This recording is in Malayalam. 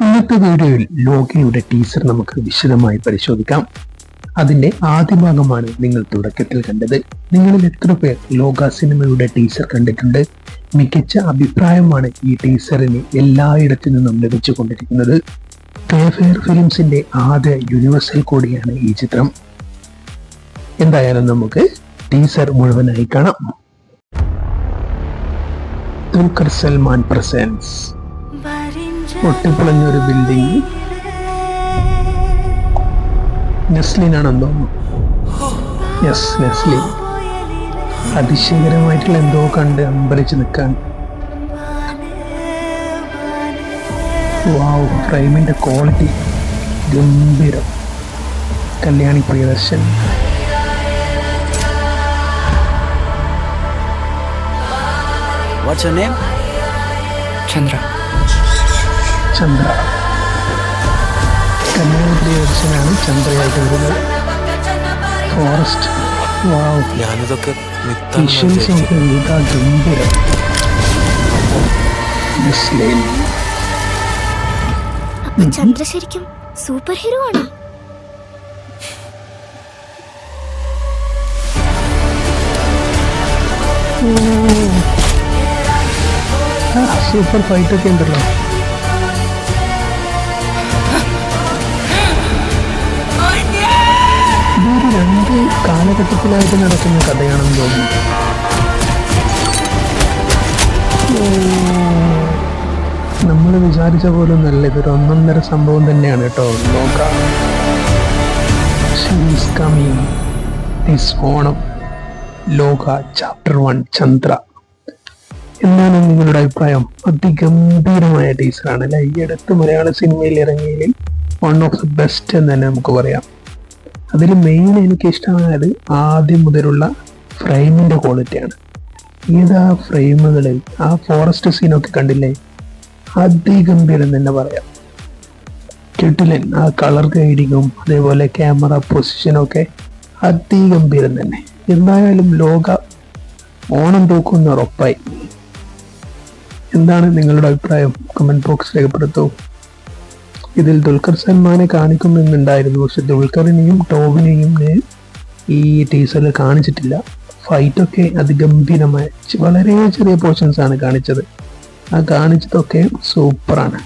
ഇന്നത്തെ വീഡിയോയിൽ ലോകിയുടെ ടീസർ നമുക്ക് വിശദമായി പരിശോധിക്കാം. അതിന്റെ ആദ്യ ഭാഗമാണ് നിങ്ങൾ തുടക്കത്തിൽ കണ്ടത്. നിങ്ങളിൽ എത്ര പേർ ലോക സിനിമയുടെ ടീസർ കണ്ടിട്ടുണ്ട്? മികച്ച അഭിപ്രായമാണ് ഈ ടീസറിന് എല്ലായിടത്തു നിന്നും ലഭിച്ചുകൊണ്ടിരിക്കുന്നത്. ഫെയർ ഫിലിംസിന്റെ ആദ്യ യൂണിവേഴ്സൽ കൂടിയാണ് ഈ ചിത്രം. എന്തായാലും നമുക്ക് ടീസർ മുഴുവനായി കാണാം. ദുൽഖർ സൽമാൻ പ്രസൻസ് പൊട്ടിപ്പൊളഞ്ഞൊരു ബിൽഡിംഗ് നെസ്ലിനാണെന്ന് തോന്നുന്നു. യെസ് നെസ്ലിൻ അതിശയകരമായിട്ടുള്ള എന്തോ കണ്ട് അമ്പരിച്ച് നിൽക്കാൻ വാവ് ഫ്രെയിമിന്റെ ക്വാളിറ്റി ഗംഭീരം. Kalyani Priyadarshan. What's your name? Chandra. Chandra. Kalyani പ്രിയദർശനാണ് ചന്ദ്രയായിട്ട് വരുന്നത് ഫോറസ്റ്റ് വാവ് ഞാനിതൊക്കെ ഇതാ ഗംഭീരം. ചന്ദ്ര ശരിക്കും സൂപ്പർ ഹീറോ ആണ്. സൂപ്പർ ഫൈറ്റ് ഒക്കെ ഉണ്ടല്ലോ. ഇതൊരു രണ്ട് കാലഘട്ടത്തിലായിട്ട് നടക്കുന്ന കഥയാണെന്ന് തോന്നുന്നു. വിചാരിച്ച പോലും നല്ല ഇതൊരു ഒന്നൊന്നര സംഭവം തന്നെയാണ് കേട്ടോ. നോക്കാം. ദിസ് ഓണം ലോക ചാപ്റ്റർ വൺ ചന്ദ്ര. എന്താണ് നിങ്ങളുടെ അഭിപ്രായം? അതിഗംഭീരമായ ടീച്ചറാണ് അല്ലെ? ഈ അടുത്ത് മലയാള സിനിമയിൽ ഇറങ്ങിയതിൽ വൺ ഓഫ് ദി ബെസ്റ്റ് എന്ന് തന്നെ നമുക്ക് പറയാം. അതിൽ മെയിൻ എനിക്ക് ഇഷ്ടമായത് ആദ്യം മുതലുള്ള ഫ്രെയിമിന്റെ ക്വാളിറ്റിയാണ് ഏതാ ഫ്രെയിമുകളിൽ ആ ഫോറസ്റ്റ് സീനൊക്കെ കണ്ടില്ലേ? അതിഗംഭീരം തന്നെ പറയാം. കിട്ടിലൻ ആ കളർ ഗൈഡിങ്ങും അതേപോലെ ക്യാമറ പൊസിഷനൊക്കെ അതിഗംഭീരം തന്നെ. എന്തായാലും ലോക ഓണം തൂക്കുന്ന ഉറപ്പായി. എന്താണ് നിങ്ങളുടെ അഭിപ്രായം? കമന്റ് ബോക്സ് രേഖപ്പെടുത്തൂ. ഇതിൽ ദുൽഖർ സൽമാനെ കാണിക്കുമെന്നുണ്ടായിരുന്നു. പക്ഷെ ദുൽഖറിനെയും ടോവിനെയും ഈ ടീസറിൽ കാണിച്ചിട്ടില്ല. ഫൈറ്റൊക്കെ അതിഗംഭീരമായ വളരെ ചെറിയ പോർഷൻസ് ആണ് കാണിച്ചത്. ആ കാണിച്ചതൊക്കെ സൂപ്പറാണ്.